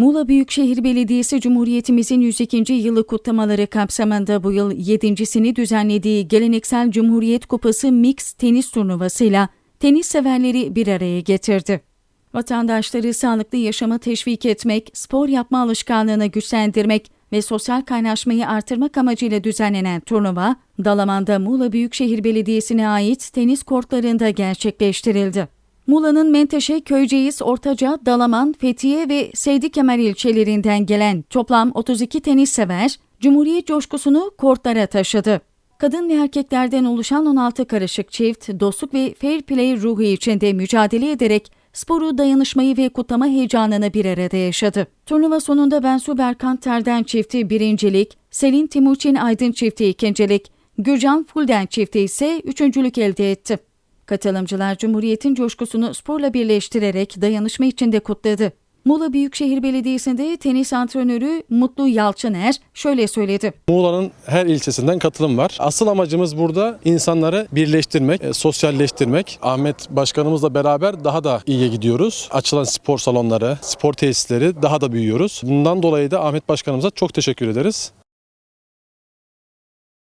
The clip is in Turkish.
Muğla Büyükşehir Belediyesi Cumhuriyetimizin 102. yılı kutlamaları kapsamında bu yıl 7.sini düzenlediği geleneksel Cumhuriyet Kupası Mix tenis turnuvasıyla tenis severleri bir araya getirdi. Vatandaşları sağlıklı yaşama teşvik etmek, spor yapma alışkanlığını güçlendirmek ve sosyal kaynaşmayı artırmak amacıyla düzenlenen turnuva, Dalaman'da Muğla Büyükşehir Belediyesi'ne ait tenis kortlarında gerçekleştirildi. Muğla'nın Menteşe, Köyceğiz, Ortaca, Dalaman, Fethiye ve Seydi Kemer ilçelerinden gelen toplam 32 tenis sever, Cumhuriyet coşkusunu kortlara taşıdı. Kadın ve erkeklerden oluşan 16 karışık çift, dostluk ve fair play ruhu içinde mücadele ederek sporu, dayanışmayı ve kutlama heyecanını bir arada yaşadı. Turnuva sonunda Bensu Berkan Terden çifti birincilik, Selin Timuçin Aydın çifti ikincilik, Gürcan Fulden çifti ise üçüncülük elde etti. Katılımcılar Cumhuriyet'in coşkusunu sporla birleştirerek dayanışma içinde kutladı. Muğla Büyükşehir Belediyesi'nde tenis antrenörü Mutlu Yalçıner şöyle söyledi. Muğla'nın her ilçesinden katılım var. Asıl amacımız burada insanları birleştirmek, e, sosyalleştirmek. Ahmet Başkanımızla beraber daha da iyiye gidiyoruz. Açılan spor salonları, spor tesisleri daha da büyüyoruz. Bundan dolayı da Ahmet Başkanımıza çok teşekkür ederiz.